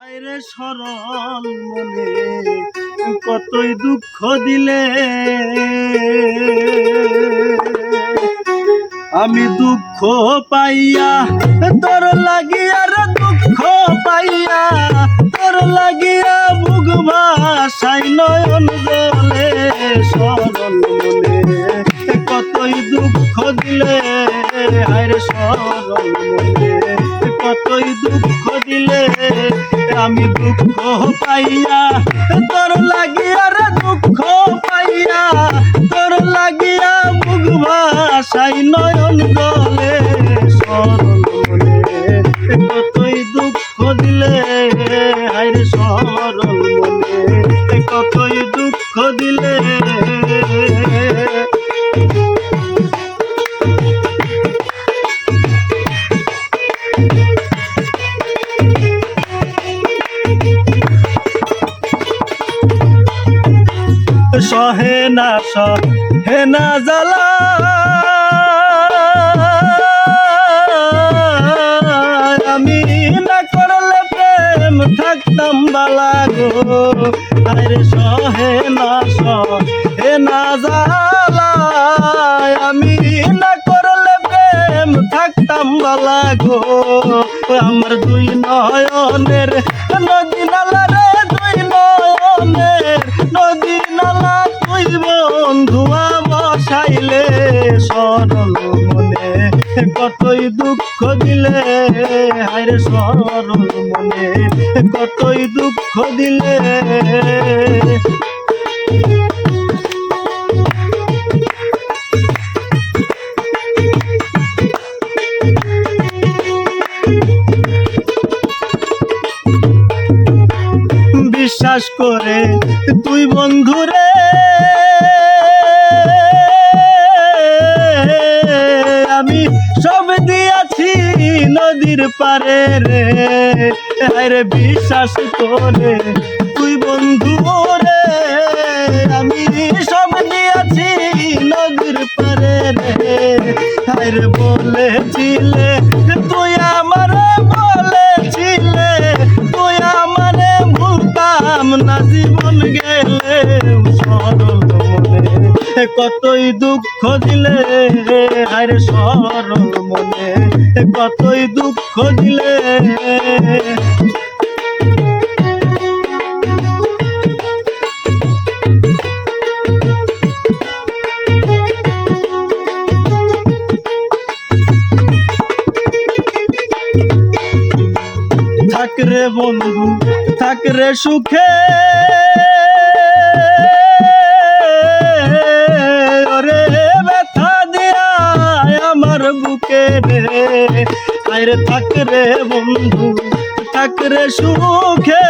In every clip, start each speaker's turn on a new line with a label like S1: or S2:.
S1: রে সরল মনে কতই দুঃখ দিলে। আমি দুঃখ পাইয়া, তোর লাগিয়া দুঃখ পাইয়া, তোর লাগিয়া ভাসাই নয়ন জলে। সরল মনে কতই দুঃখ দিলে, হায় সরল মনে। কতই দুঃখ দিলে আমি দুঃখ পাইয়া। তোর লাগিয়া রে দুঃখ পাইয়া, তোর লাগিয়া বুক ভাসাই নয়ন গলে সহে না সহে না জ্বালা। আমি না করলে প্রেম থাকতাম বালা গো। আরে সহে না সহে না জ্বালা। আমি না করলে প্রেম থাকতাম বালা গো। আমার দুই নয়নের, নদী নালা রে দুই নয়নের, নদী বসাইলে সরল মনে কতই দুঃখ দিলে? হায় সরল মনে কতই দুঃখ দিলে? বিশ্বাস করে তুই বন্ধুরে দিয়াছি নদীর পারে রে। আরে বিশ্বাস করে, তুই বন্ধু রে। আমি সব আছি নদীর পারে রে। আরে বলেছিলে কতই দুঃখ দিলে? আরে সরল মনে, কতই দুঃখ দিলে? থাক রে বন্ধু, থাক রে সুখে। থাক রে বন্ধু থাক রে সুখে।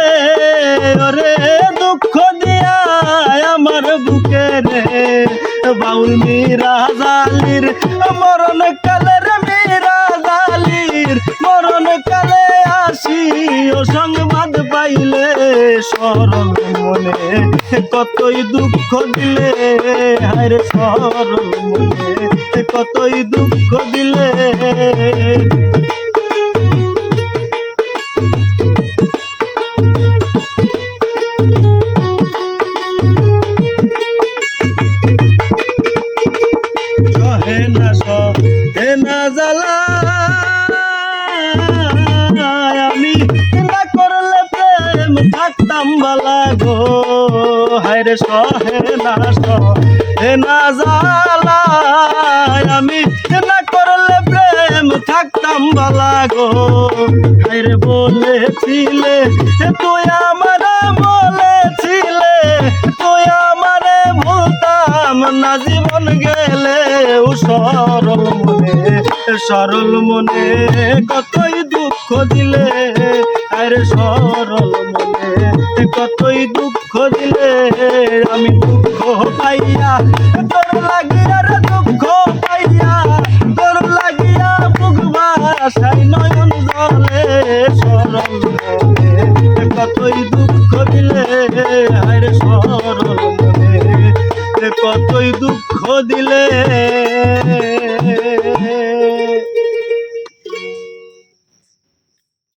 S1: ওরে দুঃখ দিয়া আমার বুকে রে। বাউল মীরা জালির মরণ কালের মীরা জালির মরণ কালে আসি। ও সংবাদ পাইলে সরল মনে, কতই দুঃখ দিলে হায় সরল মনে, কতই দুঃখ দিলে। আমি না করলে প্রেম থাকতাম বালা গো। হায়রে সহে না সহে না জ্বালা। আমি না থাকতাম বালা গো। হায়রে বলেছিলে, তুই আমার বলেছিলে, তুই আমারে ভুলতাম না জীবন গেলে। সরল মনে সরল মনে কতই দুঃখ দিলে। আরে সরল মনে কতই দুঃখ দিলে। আমি দুঃখ পাইয়া আশায় নয়ন জলে সরল মনে কতই দুঃখ দিলে হায় সরল মনে কতই দুঃখ দিলে